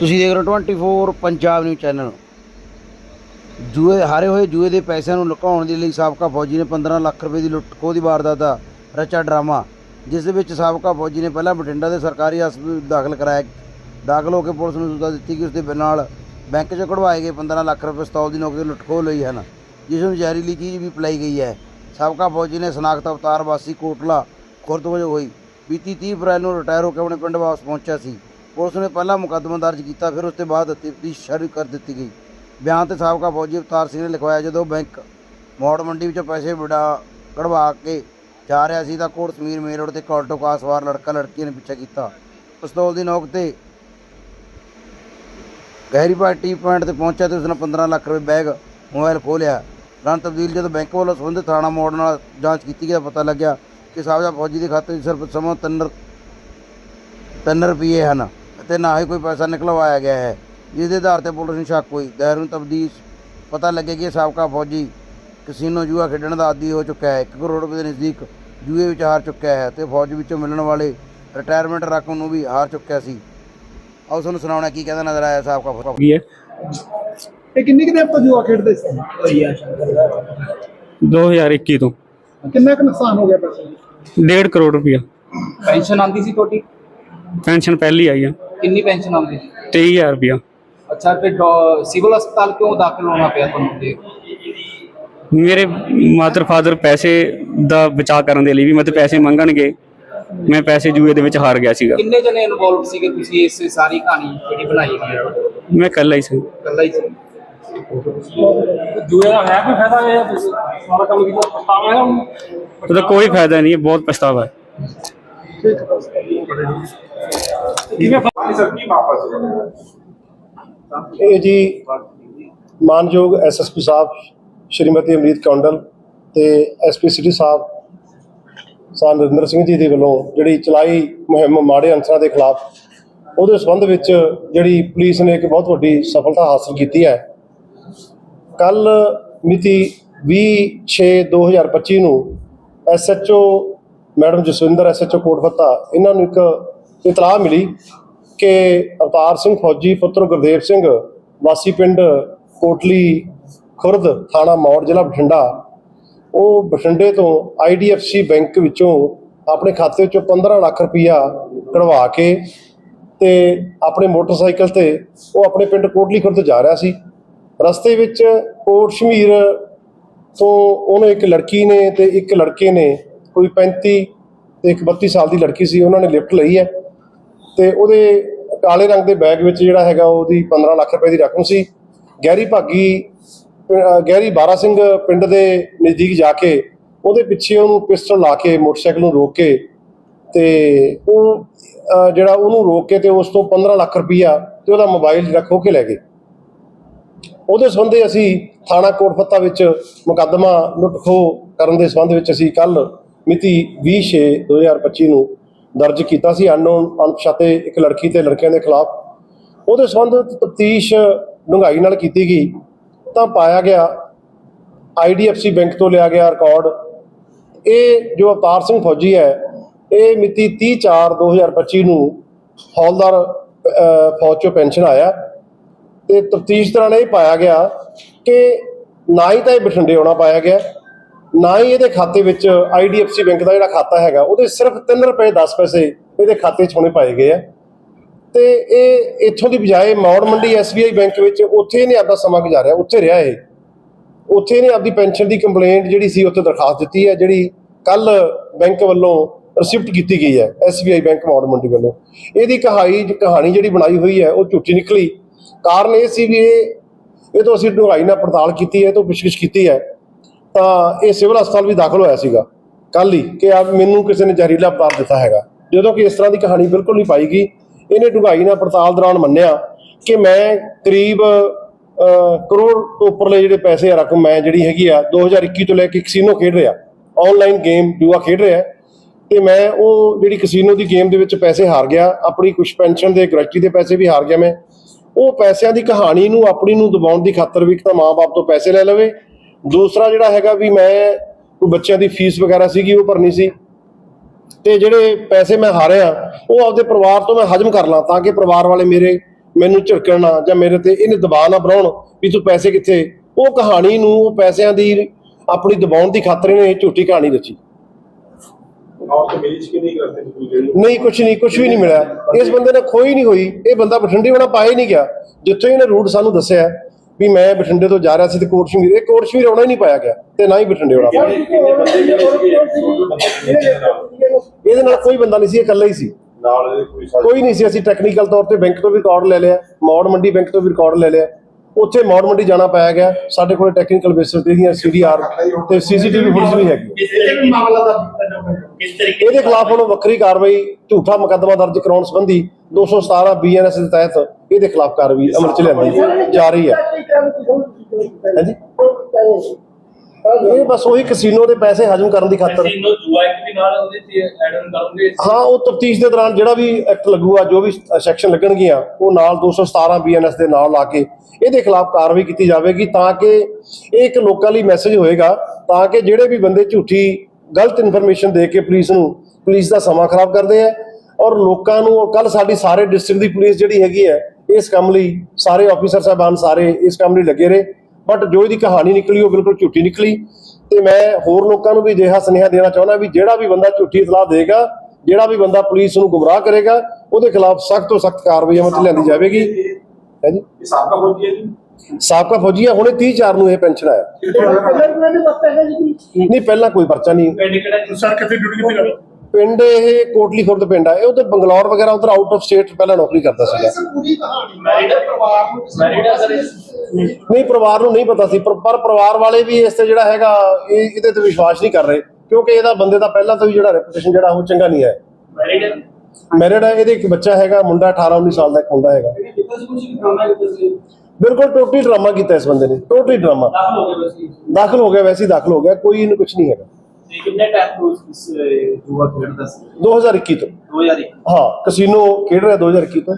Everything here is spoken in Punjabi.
ਤੁਸੀਂ ਦੇਖ ਰਹੇ ਹੋ 24 ਪੰਜਾਬ ਨਿਊਜ਼ ਚੈਨਲ ਜੂਏ, ਹਾਰੇ ਹੋਏ ਜੂਏ ਦੇ ਪੈਸਿਆਂ ਨੂੰ ਲੁਕਾਉਣ ਦੇ ਲਈ ਸਾਬਕਾ ਫੌਜੀ ਨੇ 15 ਲੱਖ ਰੁਪਏ ਦੀ ਲੁੱਟ ਖੋਹ ਦੀ ਵਾਰਦਾਤ ਦਾ ਰਚਾ ਡਰਾਮਾ, ਜਿਸ ਦੇ ਵਿੱਚ ਸਾਬਕਾ ਫੌਜੀ ਨੇ ਪਹਿਲਾਂ ਬਠਿੰਡਾ ਦੇ ਸਰਕਾਰੀ ਹਸਪਤਾਲ ਵਿੱਚ ਦਾਖਲ ਕਰਾਇਆ। ਦਾਖਲ ਹੋ ਕੇ ਪੁਲਿਸ ਨੂੰ ਸੂਚਨਾ ਦਿੱਤੀ ਕਿ ਉਸ ਦੇ ਨਾਲ ਬੈਂਕ 'ਚੋਂ ਕਢਵਾਏ ਗਏ 15 ਲੱਖ ਰੁਪਏ ਸਤੌਲ ਦੀ ਨੌਕਰੀ ਲੁੱਟ ਖੋਹ ਲਈ ਹਨ, ਜਿਸ ਨੂੰ ਜ਼ਹਿਰੀਲੀ ਚੀਜ਼ ਵੀ ਪਿਲਾਈ ਗਈ ਹੈ। ਸਾਬਕਾ ਫੌਜੀ ਨੇ ਸਨਾਖਤ ਅਵਤਾਰ ਵਾਸੀ ਕੋਟਲਾ ਖੁਰਦ ਵਜੋਂ ਹੋਈ। ਬੀਤੀ 30 ਅਪ੍ਰੈਲ ਨੂੰ ਰਿਟਾਇਰ ਹੋ ਕੇ ਆਪਣੇ ਪਿੰਡ ਵਾਪਸ ਪਹੁੰਚਿਆ ਸੀ। ਪੁਲਿਸ ਨੇ ਪਹਿਲਾ ਮੁਕੱਦਮਾ ਦਰਜ ਕੀਤਾ, ਫਿਰ ਉਸ ਤੋਂ ਬਾਅਦ ਤਫਤੀਸ਼ ਸ਼ੁਰੂ ਕਰ ਦਿੱਤੀ ਗਈ। ਬਿਆਨ ਤੇ ਸਾਬਕਾ ਫੌਜੀ ਅਵਤਾਰ ਸਿੰਘ ਨੇ ਲਿਖਵਾਇਆ, ਜਦੋਂ ਬੈਂਕ ਮੋੜ ਮੰਡੀ ਵਿੱਚੋਂ ਪੈਸੇ ਵੜਾ ਕਢਵਾ ਕੇ ਜਾ ਰਿਹਾ ਸੀ ਤਾਂ ਕੋਟ ਸਮੀਰ ਮੇਨ ਰੋਡ ਤੇ ਕਾਲਟੋ ਕਾਰ ਸਵਾਰ ਲੜਕਾ, ਲੜਕੀ ਨੇ ਪਿੱਛਾ ਕੀਤਾ। ਪਿਸਤੌਲ ਦੀ ਨੋਕ ਤੇ ਗਹਿਰੀ ਪਾਰਟੀ ਪੁਆਇੰਟ ਤੇ ਪਹੁੰਚਿਆ ਤੇ ਉਸਨੇ 15 ਲੱਖ ਰੁਪਏ ਬੈਗ, ਮੋਬਾਈਲ ਖੋਲਿਆ ਰਨ ਤਬਦੀਲ ਜਦੋਂ ਬੈਂਕ ਵੱਲੋਂ ਸੰਬੰਧਿਤ ਥਾਣਾ ਮੋੜ ਨਾਲ ਜਾਂਚ ਕੀਤੀ ਗਈ ਤਾਂ ਪਤਾ ਲੱਗਿਆ ਕਿ ਸਾਬਕਾ ਫੌਜੀ ਦੇ ਖਾਤੇ ਵਿੱਚ ਸਿਰਫ ਸਮਾਂ ਤਿੰਨ ਤਿੰਨ ਰੁਪਏ ਹਨ। ਅਤੇ ਨਾ ਹੀ ਕੋਈ ਪੈਸਾ ਨਿਕਲਵਾਇਆ ਗਿਆ ਹੈ। ਜਿਸ ਦੇ ਆਧਾਰ ਤੇ ਪੁਲਿਸ ਨੂੰ ਸ਼ੱਕ ਹੋਈ। ਦਾਇਰ ਨੂੰ ਤਬਦੀਸ਼ ਪਤਾ ਲੱਗਿਆ ਕਿ ਇਹ ਸਾਬਕਾ ਫੌਜੀ ਕਸੀਨੋ ਜੂਆ ਖੇਡਣ ਦਾ ਆਦੀ ਹੋ ਚੁੱਕਾ ਹੈ। 1 ਕਰੋੜ ਰੁਪਏ ਦੇ ਨਜ਼ਦੀਕ ਜੂਏ ਵਿੱਚ ਹਾਰ ਚੁੱਕਿਆ ਹੈ ਤੇ ਫੌਜ ਵਿੱਚੋਂ ਮਿਲਣ ਵਾਲੇ ਰਿਟਾਇਰਮੈਂਟ ਰਕਮ ਨੂੰ ਵੀ ਹਾਰ ਚੁੱਕਿਆ ਸੀ। ਆਓ ਤੁਹਾਨੂੰ ਸੁਣਾਉਣਾ ਕੀ ਕਹਿੰਦਾ ਨਜ਼ਰ ਆਇਆ ਸਾਬਕਾ ਫੌਜੀ ਹੈ? ਇਹ ਕਿੰਨੀ ਕੁ ਦੇਰ ਤੋਂ ਜੂਆ ਖੇਡਦੇ ਸੀ? 2021 ਤੋਂ। ਕਿੰਨਾ ਕੁ ਨੁਕਸਾਨ ਹੋ ਗਿਆ ਪੈਸੇ? ਦਾ? 1.5 ਕਰੋੜ ਰੁਪਇਆ। ਪੈਨਸ਼ਨ ਆਉਂਦੀ ਸੀ ਤੁਹਾਡੀ? ਪੈਨਸ਼ਨ ਪਹਿਲੀ ਆਈ ਆ। ਕਿੰਨੀ ਪੈਨਸ਼ਨ ਆਉਂਦੀ? ਸੀ 23000 ਰੁਪਇਆ ਅੱਛਾ ਫਿਰ ਡੋ- ਸਿਵਲ ਹਸਪਤਾਲ ਕਿਉਂ ਦਾਖਲ ਹੋਣਾ ਪਿਆ ਤੁਹਾਨੂੰ ਜੀ? ਮੇਰੇ ਮਾਤਰ ਫਾਦਰ ਪੈਸੇ ਦਾ ਬਚਾਅ ਕਰਨ ਦੇ ਲਈ ਵੀ ਮਤਲਬ ਪੈਸੇ ਮੰਗਣਗੇ। ਮੈਂ ਪੈਸੇ ਜੂਏ ਦੇ ਵਿੱਚ ਹਾਰ ਗਿਆ ਸੀਗਾ। ਕਿੰਨੇ ਜਣੇ ਇਨਵੋਲਵ ਸੀਗੇ ਤੁਸੀਂ ਇਸ ਸਾਰੀ ਕਹਾਣੀ ਜਿਹੜੀ ਬਣਾਈ ਹੈ? ਮੈਂ ਇਕੱਲਾ ਹੀ ਸੀ। ਇਕੱਲਾ ਹੀ ਸੀ। ਜੂਏ ਦਾ ਹੈ ਕੋਈ ਫਾਇਦਾ ਇਹ ਤੁਸੀਂ ਸਾਰਾ ਕੰਮ ਕੀਤਾ ਪਛਤਾਵਾ ਹੈ ਉਹਦਾ ਕੋਈ ਫਾਇਦਾ ਨਹੀਂ ਹੈ ਬਹੁਤ ਪਛਤਾਵਾ ਹੈ। ਇਹ ਜੀ ਮਾਨਯੋਗ ਐਸਐਸਪੀ ਸਾਹਿਬ ਸ਼੍ਰੀਮਤੀ ਅਮਰੀਤ ਕੌਂਡਲ ਤੇ ਐਸਪੀ ਸਿਟੀ ਸਾਹਿਬ ਸਾਹ ਨਰਿੰਦਰ ਸਿੰਘ ਜੀ ਦੇ ਵੱਲੋਂ ਜਿਹੜੀ ਚਲਾਈ ਮੁਹਿੰਮ ਮਾੜੇ ਅਨਸਰਾਂ ਦੇ ਖਿਲਾਫ ਉਹਦੇ ਸੰਬੰਧ ਵਿੱਚ ਜਿਹੜੀ ਪੁਲਿਸ ਨੇ ਇੱਕ ਬਹੁਤ ਵੱਡੀ ਸਫਲਤਾ ਹਾਸਲ ਕੀਤੀ ਹੈ। ਕੱਲ ਮਿਤੀ 20/6/2025 ਨੂੰ SHO madam Jaswinder SHO Kotfatta ਇਹਨਾਂ ਨੂੰ ਇੱਕ ਇਤਲਾਹ ਮਿਲੀ ਕਿ ਅਵਤਾਰ ਸਿੰਘ ਫੌਜੀ ਪੁੱਤਰ ਗੁਰਦੇਵ ਸਿੰਘ ਵਾਸੀ ਪਿੰਡ ਕੋਟਲੀ ਖੁਰਦ ਥਾਣਾ ਮੌੜ, ਜ਼ਿਲ੍ਹਾ ਬਠਿੰਡਾ, ਉਹ ਬਠਿੰਡੇ ਤੋਂ ਆਈਡੀਐਫਸੀ ਬੈਂਕ ਵਿੱਚੋਂ ਆਪਣੇ ਖਾਤੇ ਵਿੱਚੋਂ 15 ਲੱਖ ਰੁਪਈਆ ਕਢਵਾ ਕੇ ਤੇ ਆਪਣੇ ਮੋਟਰਸਾਈਕਲ ਤੇ ਉਹ ਆਪਣੇ ਪਿੰਡ ਕੋਟਲੀ ਖੁਰਦ ਜਾ ਰਿਹਾ ਸੀ। ਰਸਤੇ ਵਿੱਚ ਕੋਟ ਸ਼ਮੀਰ ਤੋਂ ਉਹਨੂੰ ਇੱਕ ਲੜਕੀ ਨੇ ਤੇ ਇੱਕ ਲੜਕੇ ਨੇ, ਕੋਈ 35 ਤੇ ਇੱਕ 32 ਸਾਲ ਦੀ ਲੜਕੀ ਸੀ, ਉਹਨਾਂ ਨੇ ਲਿਫਟ ਲਈ ਹੈ। ਤੇ ਉਹਦੇ ਕਾਲੇ ਰੰਗ ਦੇ ਬੈਗ ਵਿੱਚ ਜਿਹੜਾ ਹੈਗਾ ਉਹਦੀ 15 ਲੱਖ ਰੁਪਏ ਦੀ ਰਕਮ ਸੀ। ਗਹਿਰੀ ਭਾਗੀ ਗਹਿਰੀ ਬਾਰਾ ਸਿੰਘ ਪਿੰਡ ਦੇ ਨਜ਼ਦੀਕ ਜਾ ਕੇ ਉਹਦੇ ਪਿੱਛੇ ਉਹਨੂੰ ਪਿਸਟਲ ਲਾ ਕੇ ਮੋਟਰਸਾਈਕਲ ਨੂੰ ਰੋਕ ਕੇ ਤੇ ਉਹ ਜਿਹੜਾ ਉਹਨੂੰ ਰੋਕ ਕੇ ਤੇ ਉਸ ਤੋਂ 15 ਲੱਖ ਰੁਪਈਆ ਤੇ ਉਹਦਾ ਮੋਬਾਈਲ ਜਿਹੜਾ ਖੋਹ ਕੇ ਲੈ ਗਏ। ਉਹਦੇ ਸੰਬੰਧੇ ਅਸੀਂ ਥਾਣਾ ਕੋਟਫੱਤਾ ਵਿੱਚ ਮੁਕੱਦਮਾ ਲੁੱਟ ਖੋਹ ਕਰਨ ਦੇ ਸੰਬੰਧ ਵਿੱਚ ਅਸੀਂ ਕੱਲ ਮਿਤੀ 20/6/2025 ਨੂੰ ਦਰਜ ਕੀਤਾ ਸੀ ਅਨਨੋਨ ਅਣਪਛਾਤੇ ਇੱਕ ਲੜਕੀ ਤੇ ਲੜਕਿਆਂ ਦੇ ਖਿਲਾਫ। ਉਹਦੇ ਸੰਬੰਧ ਤਫਤੀਸ਼ ਡੂੰਘਾਈ ਨਾਲ ਕੀਤੀ ਗਈ। ਤਾਂ ਪਾਇਆ ਗਿਆ ਆਈਡੀਐਫਸੀ ਬੈਂਕ ਤੋਂ ਲਿਆ ਗਿਆ ਰਿਕਾਰਡ। ਇਹ ਜੋ ਅਵਤਾਰ ਸਿੰਘ ਫੌਜੀ ਹੈ, ਇਹ ਮਿਤੀ 30/4/2025 ਨੂੰ ਹੌਲਦਾਰ ਫੌਜ ਚੋਂ ਪੈਨਸ਼ਨ ਆਇਆ। ਤੇ ਤਫਤੀਸ਼ ਦੌਰਾਨ ਇਹ ਪਾਇਆ ਗਿਆ ਕਿ ਨਾ ਹੀ ਤਾਂ ਇਹ ਬਠਿੰਡੇ ਆਉਣਾ ਪਾਇਆ ਗਿਆ। ਨਾ ਹੀ ਇਹਦੇ ਖਾਤੇ ਵਿੱਚ ਆਈਡੀਐਫਸੀ ਬੈਂਕ ਦਾ ਜਿਹੜਾ ਖਾਤਾ ਹੈਗਾ, ਉਹਦੇ ਸਿਰਫ 3 ਰੁਪਏ 10 ਪੈਸੇ ਇਹਦੇ ਖਾਤੇ 'ਚ ਹੋਣੇ ਪਾਏ ਗਏ ਆ। ਤੇ ਇਹ ਇੱਥੋਂ ਦੀ ਬਜਾਏ ਮੌੜ ਮੰਡੀ ਐਸਬੀਆਈ ਬੈਂਕ ਵਿੱਚ ਉੱਥੇ ਇਹਨੇ ਆਪਦਾ ਸਮਾਂ ਗੁਜ਼ਾਰਿਆ, ਉੱਥੇ ਰਿਹਾ ਇਹ। ਉੱਥੇ ਇਹਨੇ ਆਪਦੀ ਪੈਨਸ਼ਨ ਦੀ ਕੰਪਲੇਂਟ ਜਿਹੜੀ ਸੀ ਉੱਥੇ ਦਰਖਾਸਤ ਦਿੱਤੀ ਹੈ, ਜਿਹੜੀ ਕੱਲ ਬੈਂਕ ਵੱਲੋਂ ਰਿਸਿਪਟ ਕੀਤੀ ਗਈ ਹੈ ਐਸਬੀਆਈ ਬੈਂਕ ਮੌੜ ਮੰਡੀ ਵੱਲੋਂ। ਇਹਦੀ ਕਹਾਣੀ ਕਹਾਣੀ ਜਿਹੜੀ ਬਣਾਈ ਹੋਈ ਹੈ, ਉਹ ਝੂਠੀ ਨਿਕਲੀ। ਕਾਰਨ ਇਹ ਸੀ ਵੀ ਇਹ ਇਹ ਤੋਂ ਅਸੀਂ ਡੂੰਘਾਈ ਨਾਲ ਪੜਤਾਲ ਕੀਤੀ ਹੈ, ਇਹ ਤੋਂ ਪੁੱਛਗਿੱਛ ਕੀਤੀ ਹੈ। ਤਾਂ ਇਹ ਸਿਵਲ ਹਸਪਤਾਲ ਵੀ ਦਾਖਲ ਹੋਇਆ ਸੀਗਾ। ਕੱਲ ਹੀ ਕਿ ਆ ਮੈਨੂੰ ਕਿਸੇ ਨੇ ਜ਼ਹਿਰੀਲਾ ਪਦਾਰਥ ਦਿੱਤਾ ਹੈਗਾ। ਜਦੋਂ ਕਿ ਇਸ ਤਰ੍ਹਾਂ ਦੀ ਕਹਾਣੀ ਬਿਲਕੁਲ ਨਹੀਂ ਪਾਈ ਗਈ। ਇਹਨੇ ਡੂੰਘਾਈ ਨਾਲ ਪੜਤਾਲ ਦੌਰਾਨ ਮੰਨਿਆ ਕਿ ਮੈਂ ਕਰੀਬ ਕਰੋੜ ਤੋਂ ਉੱਪਰਲੇ ਜਿਹੜੇ ਪੈਸੇ ਆ ਰਕਮ ਮੈਂ ਜਿਹੜੀ ਹੈਗੀ ਆ 2021 ਤੋਂ ਲੈ ਕੇ ਕਸੀਨੋ ਖੇਡ ਰਿਹਾ। ਆਨਲਾਈਨ ਗੇਮ ਜੂਆ ਖੇਡ ਰਿਹਾ। ਤੇ ਮੈਂ ਉਹ ਜਿਹੜੀ ਕਸੀਨੋ ਦੀ ਗੇਮ ਦੇ ਵਿੱਚ ਪੈਸੇ ਹਾਰ ਗਿਆ। ਆਪਣੀ ਕੁਝ ਪੈਨਸ਼ਨ ਦੇ, ਗਰੰਟੀ ਦੇ ਪੈਸੇ ਵੀ ਹਾਰ ਗਿਆ ਮੈਂ। ਉਹ ਪੈਸਿਆਂ ਦੀ ਕਹਾਣੀ ਨੂੰ, ਆਪਣੀ ਨੂੰ ਦਬਾਉਣ ਦੀ ਖਾਤਰ ਵੀ ਇੱਕ ਤਾਂ ਮਾਂ-ਬਾਪ ਤੋਂ ਪੈਸੇ ਲੈ ਲਵੇ ਦੂਸਰਾ ਜਿਹੜਾ ਹੈਗਾ ਵੀ ਮੈਂ ਕੋਈ ਬੱਚਿਆਂ ਦੀ ਫੀਸ ਵਗੈਰਾ ਸੀਗੀ ਉਹ ਭਰਨੀ ਸੀ। ਤੇ ਜਿਹੜੇ ਪੈਸੇ ਮੈਂ ਹਾਰਿਆ ਉਹ ਆਪਦੇ ਪਰਿਵਾਰ ਤੋਂ ਮੈਂ ਹਜਮ ਕਰ ਲਾਂ ਤਾਂ ਕਿ ਪਰਿਵਾਰ ਵਾਲੇ ਮੇਰੇ ਮੈਨੂੰ ਝਿੜਕਣਾ ਜਾਂ ਮੇਰੇ ਤੇ ਇਹਨੇ ਦਬਾਅ ਨਾ ਬਣਾਉਣ ਵੀ ਤੂੰ ਪੈਸੇ ਕਿੱਥੇ। ਉਹ ਕਹਾਣੀ ਨੂੰ ਉਹ ਪੈਸਿਆਂ ਦੀ ਆਪਣੀ ਦਬਾਉਣ ਦੀ ਖਾਤਰ ਇਹਨੇ ਝੂਠੀ ਕਹਾਣੀ ਰਚੀ ਨਹੀਂ ਕੁਛ ਨਹੀਂ ਕੁਛ ਵੀ ਨਹੀਂ ਮਿਲਿਆ। ਇਸ ਬੰਦੇ ਨੇ ਖੋਈ ਨਹੀਂ ਹੋਈ। ਇਹ ਬੰਦਾ ਬਠਿੰਡੇ ਵਾਲਾ ਪਾਇਆ ਹੀ ਨਹੀਂ ਗਿਆ। ਜਿੱਥੇ ਇਹਨੇ ਰੂਟ ਸਾਨੂੰ ਦੱਸਿਆ ਵੀ ਮੈਂ ਬਠਿੰਡੇ ਤੋਂ ਜਾ ਰਿਹਾ ਸੀ ਤੇ ਕੋਟ ਸ਼ਮੀਰ ਇਹ ਕੋਟ ਸ਼ਮੀਰ ਆਉਣਾ ਹੀ ਨਹੀਂ ਪਾਇਆ ਗਿਆ ਤੇ ਨਾ ਹੀ ਬਠਿੰਡੇ ਵਾਲਾ ਪਾਇਆ ਇਹਦੇ ਨਾਲ ਕੋਈ ਬੰਦਾ ਨਹੀਂ ਸੀ ਇਹ ਇਕੱਲਾ ਹੀ ਸੀ। ਕੋਈ ਨਹੀਂ ਸੀ। ਅਸੀਂ ਟੈਕਨੀਕਲ ਤੌਰ ਤੇ ਬੈਂਕ ਤੋਂ ਵੀ ਰਿਕਾਰਡ ਲੈ ਲਿਆ ਮੌੜ ਮੰਡੀ ਬੈਂਕ ਤੋਂ ਵੀ ਰਿਕਾਰਡ ਲੈ ਲਿਆ। ਉੱਥੇ ਮੌੜ ਮੰਡੀ ਜਾਣਾ ਪਾਇਆ ਗਿਆ। ਸਾਡੇ ਕੋਲ ਟੈਕਨੀਕਲ ਬੇਸਿਸ ਤੇ ਦੀਆਂ ਸੀਡੀਆਰ ਤੇ ਸੀਸੀਟੀਵੀ ਫੁਟੇਜ ਵੀ ਹੈਗੀ। ਇਹਦੇ ਖਿਲਾਫ ਹੁਣ ਵੱਖਰੀ ਕਾਰਵਾਈ ਝੂਠਾ ਮੁਕੱਦਮਾ ਦਰਜ ਕਰਾਉਣ ਸੰਬੰਧੀ 217 ਬੀਐਨਐਸ ਦੇ ਤਹਿਤ ਇਹਦੇ ਖਿਲਾਫ ਕਾਰਵਾਈ ਅਮਲ ਚ ਲਿਆਂਦੀ ਜਾ ਰਹੀ ਹੈ। ਹਾਂਜੀ। ਇਹ ਬਸ ਉਹੀ ਕਸੀਨੋ ਦੇ ਪੈਸੇ ਹਜਮ ਕਰਨ ਦੀ ਖਾਤਰ। ਕੈਸੀਨੋ ਜੂਆ ਇੱਕ ਵੀ ਨਾਲ ਉਹਦੇ ਤੇ ਐਡ ਆਨ ਕਰੋਗੇ ਹਾਂ ਉਹ ਤਫਤੀਸ਼ ਦੇ ਦੌਰਾਨ ਜਿਹੜਾ ਵੀ ਐਕਟ ਲੱਗੂਗਾ ਜੋ ਵੀ ਸੈਕਸ਼ਨ ਲੱਗਣਗੀਆਂ ਉਹ ਨਾਲ 217 ਬੀਐਨਐਸ ਦੇ ਨਾਲ ਲਾ ਕੇ ਇਹਦੇ ਖਿਲਾਫ ਕਾਰਵਾਈ ਕੀਤੀ ਜਾਵੇਗੀ ਤਾਂ ਕਿ ਇਹ ਇੱਕ ਲੋਕਾਂ ਲਈ ਮੈਸੇਜ ਹੋਏਗਾ ਤਾਂ ਕਿ ਜਿਹੜੇ ਵੀ ਬੰਦੇ ਝੂਠੀ ਗਲਤ ਇਨਫੋਰਮੇਸ਼ਨ ਦੇ ਕੇ ਪੁਲਿਸ ਨੂੰ ਪੁਲਿਸ ਦਾ ਸਮਾਂ ਖਰਾਬ ਕਰਦੇ ਆ ਔਰ ਲੋਕਾਂ ਨੂੰ ਕੱਲ ਸਾਡੀ ਸਾਰੇ ਡਿਸਟ੍ਰਿਕਟ ਦੀ ਪੁਲਿਸ ਜਿਹੜੀ ਹੈਗੀ ਹੈ ਇਸ ਕੰਮ ਲਈ ਸਾਰੇ ਆਫੀਸਰ ਸਾਹਿਬਾਨ ਸਾਰੇ ਇਸ ਕੰਮ ਲਈ ਲੱਗੇ ਰਹੇ ਬਟ ਜੋ ਇਹਦੀ ਕਹਾਣੀ ਨਿਕਲੀ ਉਹ ਬਿਲਕੁਲ ਝੂਠੀ ਨਿਕਲੀ ਤੇ ਮੈਂ ਹੋਰ ਲੋਕਾਂ ਨੂੰ ਵੀ ਅਜਿਹਾ ਸੁਨੇਹਾ ਦੇਣਾ ਚਾਹੁੰਦਾ ਵੀ ਜਿਹੜਾ ਵੀ ਬੰਦਾ ਝੂਠੀ ਇਤਲਾਹ ਦੇਗਾ ਜਿਹੜਾ ਵੀ ਬੰਦਾ ਪੁਲਿਸ ਨੂੰ ਗੁੰਮਰਾਹ ਕਰੇਗਾ ਉਹਦੇ ਖਿਲਾਫ ਸਖਤ ਤੋਂ ਸਖਤ ਕਾਰਵਾਈ ਅਮਲ 'ਚ ਲਿਆਂਦੀ ਜਾਵੇਗੀ। ਹੈ ਜੀ। ਸਾਬਕਾ ਫੌਜੀ ਹੈ ਜੀ। ਸਾਬਕਾ ਫੌਜੀ ਹੈ ਹੁਣੇ 30 4 ਨੂੰ ਇਹ ਪੈਨਸ਼ਨ ਆਇਆ। ਨਹੀਂ ਪਹਿਲਾਂ ਕੋਈ ਪਰਚਾ ਨਹੀਂ। ਸਰ ਕਿੱਥੇ ਡਿਊਟੀ ਕਿੱਥੇ ਕਰ ਪਿੰਡ ਇਹ ਕੋਟਲੀ ਖੁਰਦ ਪਿੰਡ ਆ। ਇਹ ਉਧਰ ਬੰਗਲੌਰ ਵਗੈਰਾ ਉਧਰ ਆਊਟ ਆਫ ਸਟੇਟ ਪਹਿਲਾਂ ਨੌਕਰੀ ਕਰਦਾ ਸੀਗਾ। ਪੂਰੀ ਕਹਾਣੀ ਮੈਰਿਡ ਪਰਿਵਾਰ ਨੂੰ ਮੈਰਿਡ ਆ ਸਰ? ਨਹੀਂ ਪਰਿਵਾਰ ਨੂੰ ਨਹੀਂ ਪਤਾ ਸੀ ਪਰ ਪਰ ਪਰਿਵਾਰ ਵਾਲੇ ਵੀ ਇਸ ਤੇ ਜਿਹੜਾ ਹੈਗਾ ਇਹ ਇਹਦੇ ਤੇ ਵਿਸ਼ਵਾਸ ਨਹੀਂ ਕਰ ਰਹੇ। ਕਿਉਂਕਿ ਇਹਦਾ ਬੰਦੇ ਦਾ ਪਹਿਲਾਂ ਤੋਂ ਹੀ ਜਿਹੜਾ ਰੈਪੂਟੇਸ਼ਨ ਜਿਹੜਾ ਉਹ ਚੰਗਾ ਨਹੀਂ ਹੈ। ਮੈਰਿਡ ਮੈਰਿਡ ਹੈ ਇਹਦੇ ਇੱਕ ਬੱਚਾ ਹੈਗਾ ਮੁੰਡਾ 18 19 ਸਾਲ ਦਾ ਇੱਕ ਮੁੰਡਾ ਹੈਗਾ। ਬਿਲਕੁਲ ਟੋਟਲੀ ਡਰਾਮਾ ਕੀਤਾ ਇਸ ਬੰਦੇ ਨੇ ਟੋਟਲੀ ਡਰਾਮਾ ਦਾਖਲ ਹੋ ਗਏ ਬਸ ਦਾਖਲ ਹੋ ਗਿਆ ਵੈਸੇ ਹੀ ਦਾਖਲ ਹੋ ਗਿਆ ਕੋਈ ਇਹਨੂੰ ਕੁਝ ਨਹੀਂ ਹੈਗਾ। ਤੇ ਕਿੰਨੇ ਟਾਈਮ ਤੋਂ ਇਸ ਜੂਆ ਖੇਡਦਾ ਸੀ? 2021 ਤੋਂ। 2001 ਹਾਂ ਕਸੀਨੋ ਖੇਡ ਰਿਹਾ 2021 ਤੋਂ।